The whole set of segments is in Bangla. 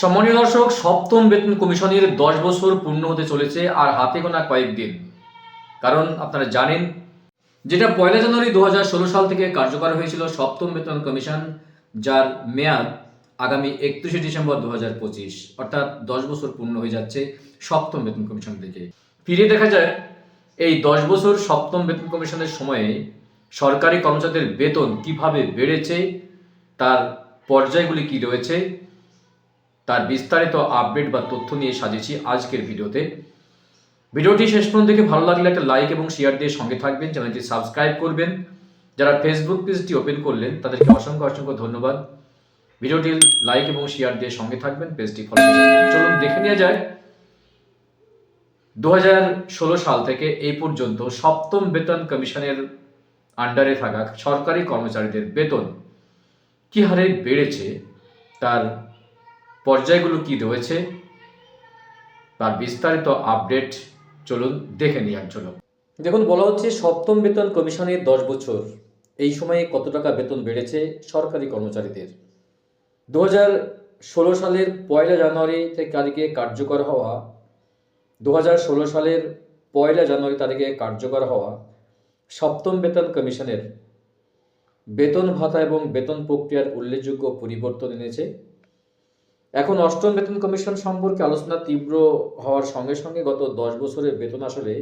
সম্মানীয় দর্শক, সপ্তম বেতন কমিশনের দশ বছর পূর্ণ হতে চলেছে আর হাতে গোনা কয়েকদিন। কারণ আপনারা জানেন, যেটা পয়লা জানুয়ারি দু হাজার ষোলো সাল থেকে কার্যকর হয়েছিল সপ্তম বেতন কমিশন, যার মেয়াদ আগামী একত্রিশে ডিসেম্বর দু হাজার পঁচিশ, অর্থাৎ দশ বছর পূর্ণ হয়ে যাচ্ছে সপ্তম বেতন কমিশন থেকে। ফিরে দেখা যায়, এই দশ বছর সপ্তম বেতন কমিশনের সময়ে সরকারি কর্মচারীদের বেতন কীভাবে বেড়েছে, তার পর্যায়গুলি কি রয়েছে তার বিস্তারিত আপডেট বা তথ্য নিয়ে সাজিয়েছি আজকের ভিডিওতে। ভিডিওটি শেষ পর্যন্ত দেখে ভালো লাগলে একটা লাইক এবং শেয়ার দিয়ে সঙ্গে থাকবেন, চ্যানেলটি সাবস্ক্রাইব করবেন। যারা ফেসবুক পেজটি ওপেন করলেন, তাদেরকে অসংখ্য অসংখ্য ধন্যবাদ। ভিডিওটি লাইক এবং শেয়ার দিয়ে সঙ্গে থাকবেন, পেজটি ফলো চলুন দেখে নেওয়া যায় দু হাজার ষোলো সাল থেকে এই পর্যন্ত সপ্তম বেতন কমিশনের আন্ডারে থাকা সরকারি কর্মচারীদের বেতন কি হারে বেড়েছে? তার পর্যায়গুলো কি রয়েছে তার বিস্তারিত আপডেট চলুন দেখে নিই এক দেখুন, বলা হচ্ছে সপ্তম বেতন কমিশনের দশ বছর। এই সময়ে কত টাকা বেতন বেড়েছে সরকারি কর্মচারীদের? দু হাজার ষোলো সালের পয়লা জানুয়ারি তারিখে কার্যকর হওয়া, দু হাজার ষোলো সালের পয়লা জানুয়ারি তারিখে কার্যকর হওয়া সপ্তম বেতন কমিশনের বেতন ভাতা এবং বেতন প্রক্রিয়ার উল্লেখযোগ্য পরিবর্তন এনেছে। এখন অষ্টম বেতন কমিশন সম্পর্কে আলোচনা তীব্র হওয়ার সঙ্গে সঙ্গে গত দশ বছরের বেতন আসলে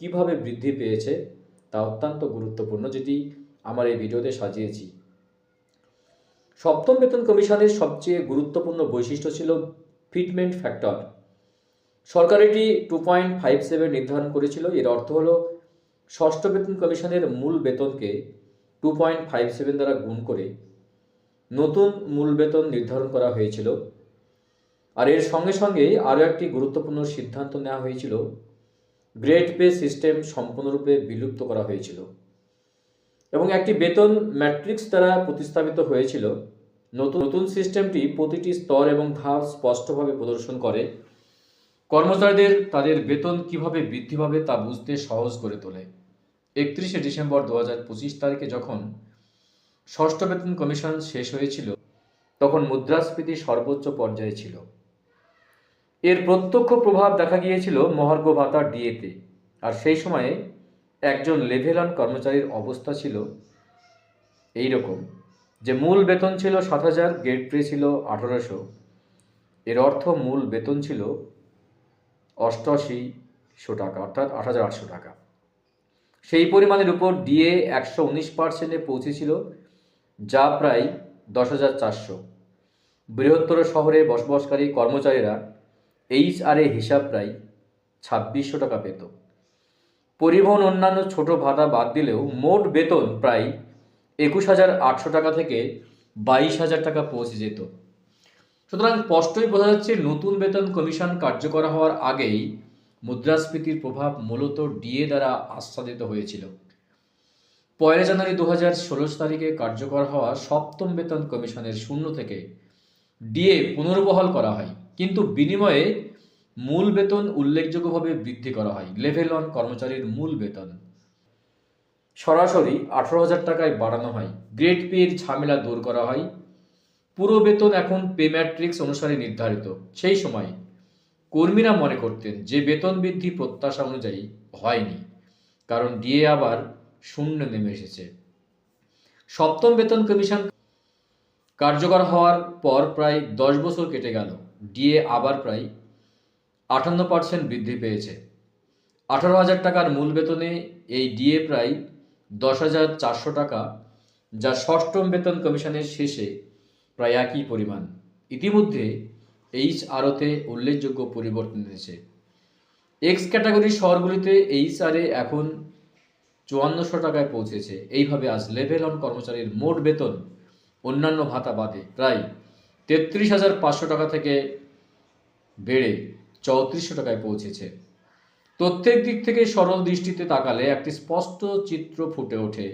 কীভাবে বৃদ্ধি পেয়েছে তা অত্যন্ত গুরুত্বপূর্ণ, যেটি আমার এই ভিডিওতে সাজিয়েছি। সপ্তম বেতন কমিশনের সবচেয়ে গুরুত্বপূর্ণ বৈশিষ্ট্য ছিল ফিটমেন্ট ফ্যাক্টর। সরকার এটি টু পয়েন্ট ফাইভ সেভেন নির্ধারণ করেছিল। এর অর্থ হল, ষষ্ঠ বেতন কমিশনের মূল বেতনকে টু পয়েন্ট ফাইভ সেভেন দ্বারা গুণ করে নতুন মূল বেতন নির্ধারণ করা হয়েছিল। আর এর সঙ্গে সঙ্গে আরও একটি গুরুত্বপূর্ণ সিদ্ধান্ত নেওয়া হয়েছিল। গ্রেড পে সিস্টেম সম্পূর্ণরূপে বিলুপ্ত করা হয়েছিল এবং একটি বেতন ম্যাট্রিক্স দ্বারা প্রতিস্থাপিত হয়েছিল। নতুন নতুন সিস্টেমটি প্রতিটি স্তর এবং ধাপ স্পষ্টভাবে প্রদর্শন করে। কর্মচারীদের তাদের বেতন কীভাবে বৃদ্ধি পাবে তা বুঝতে সহজ করে তোলে। একত্রিশে ডিসেম্বর দু হাজার পঁচিশ তারিখে যখন ষষ্ঠ বেতন কমিশন শেষ হয়েছিল, তখন মুদ্রাস্ফীতি সর্বোচ্চ পর্যায়ে ছিল। এর প্রত্যক্ষ প্রভাব দেখা গিয়েছিল মহার্ঘ ভাতা ডিএতে। আর সেই সময়ে একজন লেভেলান কর্মচারীর অবস্থা ছিল এই রকম যে মূল বেতন ছিল সাত হাজার, গেট পে ছিল আঠারোশো। এর অর্থ মূল বেতন ছিল অষ্টআশিশো টাকা, অর্থাৎ আট হাজার আটশো টাকা। সেই পরিমাণের উপর ডিএ একশো উনিশ পার্সেন্টে পৌঁছেছিল, যা প্রায় দশ হাজার চারশো। বৃহত্তর শহরে বসবাসকারী কর্মচারীরা এইচ আর এ হিসাব প্রায় ছাব্বিশশো টাকা পেত। পরিবহন অন্যান্য ছোট ভাতা বাদ দিলেও মোট বেতন প্রায় একুশ হাজার আটশো টাকা থেকে বাইশ হাজার টাকা পৌঁছে যেত। সুতরাং স্পষ্টই বোঝা যাচ্ছে নতুন বেতন কমিশন কার্যকর হওয়ার আগেই মুদ্রাস্ফীতির প্রভাব মূলত ডিএ দ্বারা আচ্ছাদিত হয়েছিল। পয়লা জানুয়ারি দু হাজার ষোলো তারিখে কার্যকর হওয়া সপ্তম বেতন কমিশনের শূন্য থেকে ডিএ পুনর্বহাল করা হয়। কিন্তু বিনিময়ে মূল বেতন উল্লেখযোগ্যভাবে বৃদ্ধি করা হয়। লেভেল ওয়ান কর্মচারীর মূল বেতন। সরাসরি আঠারো হাজার টাকায় বাড়ানো হয়। গ্রেড পে এর ঝামেলা দূর করা হয়। পুরো বেতন এখন পে ম্যাট্রিক্স অনুসারে নির্ধারিত। সেই সময় কর্মীরা মনে করতেন যে বেতন বৃদ্ধি প্রত্যাশা অনুযায়ী হয়নি, কারণ ডিএ আবার শূন্য নেমে এসেছে। সপ্তম বেতন কমিশন কার্যকর হওয়ার পর প্রায় দশ বছর কেটে গেল। ডিএ আবার প্রায় আটান্ন পার্সেন্ট বৃদ্ধি পেয়েছে। আঠারো হাজার টাকার মূল বেতনে এই ডিএ প্রায় দশ হাজার চারশো টাকা, যা ষষ্ঠম বেতন কমিশনের শেষে প্রায় একই পরিমাণ। ইতিমধ্যে এইচ আরতে উল্লেখযোগ্য পরিবর্তন এনেছে। এক্স ক্যাটাগরির শহরগুলিতে এইচ আরে এখন চুয়ান্নশো টাকায় পৌঁছেছে। এইভাবে আজ লেভেল অন কর্মচারীর মোট বেতন অন্যান্য ভাতা বাদে প্রায় তেত্রিশ হাজার পাঁচশো টাকা থেকে বেড়ে চৌত্রিশশো টাকায় পৌঁছেছে। তথ্যের দিক থেকে সরল দৃষ্টিতে তাকালে একটি স্পষ্ট চিত্র ফুটে ওঠে।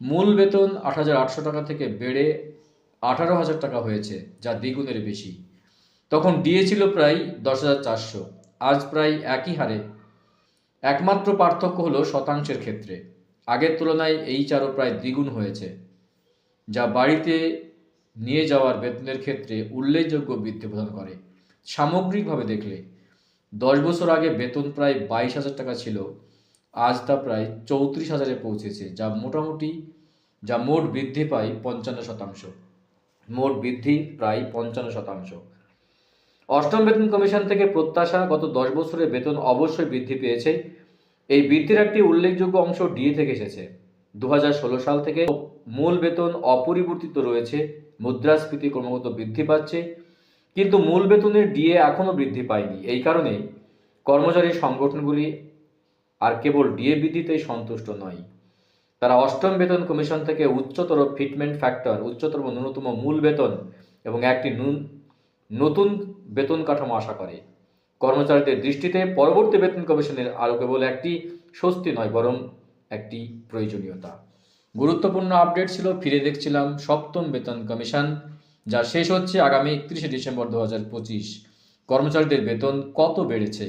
মূল বেতন আট হাজার আটশো টাকা থেকে বেড়ে আঠারো হাজার টাকা হয়েছে, যা দ্বিগুণের বেশি। তখন ডিএ ছিল প্রায় দশ হাজার চারশো, আজ প্রায় একই হারে। একমাত্র পার্থক্য হলো শতাংশের ক্ষেত্রে। আগের তুলনায় এই চারও প্রায় দ্বিগুণ হয়েছে, যা বাড়িতে নিয়ে যাওয়ার বেতনের ক্ষেত্রে উল্লেখযোগ্য বৃদ্ধি প্রদান করে। সামগ্রিকভাবে দেখলে, দশ বছর আগে বেতন প্রায় বাইশ হাজার টাকা ছিল, আজ তা প্রায় চৌত্রিশ হাজারে পৌঁছেছে, যা মোটামুটি, যা মোট বৃদ্ধি পায় পঞ্চান্ন শতাংশ। মোট বৃদ্ধি প্রায় পঞ্চান্ন শতাংশ। অষ্টম বেতন কমিশন থেকে প্রত্যাশা গত দশ বছরে বেতন অবশ্যই বৃদ্ধি পেয়েছে। এই বৃদ্ধির একটি উল্লেখযোগ্য অংশ ডিএ থেকে এসেছে। দু হাজার ষোলো সাল থেকে মূল বেতন অপরিবর্তিত রয়েছে, মুদ্রাস্ফীতি ক্রমাগত বৃদ্ধি পাচ্ছে, কিন্তু মূল বেতনের ডিএ এখনও বৃদ্ধি পায়নি। এই কারণে কর্মচারী সংগঠনগুলি আর কেবল ডিএ বৃদ্ধিতেই সন্তুষ্ট নয়। তারা অষ্টম বেতন কমিশন থেকে উচ্চতর ফিটমেন্ট ফ্যাক্টর, উচ্চতর ন্যূনতম মূল বেতন এবং একটি নতুন বেতন কাঠামো আশা করে। কর্মচারীদের দৃষ্টিতে পরবর্তী বেতন কমিশনের আরও কেবল একটি স্বস্তি নয়, বরং একটি প্রয়োজনীয়তা। গুরুত্বপূর্ণ আপডেট ছিল, ফিরে দেখছিলাম সপ্তম বেতন কমিশন, যা শেষ হচ্ছে আগামী একত্রিশে ডিসেম্বর দু হাজার পঁচিশ। কর্মচারীদের বেতন কত বেড়েছে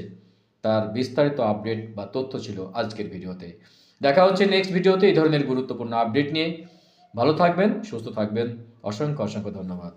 তার বিস্তারিত আপডেট বা তথ্য ছিল আজকের ভিডিওতে। দেখা হচ্ছে নেক্সট ভিডিওতে এই ধরনের গুরুত্বপূর্ণ আপডেট নিয়ে। ভালো থাকবেন, সুস্থ থাকবেন। অসংখ্য অসংখ্য ধন্যবাদ।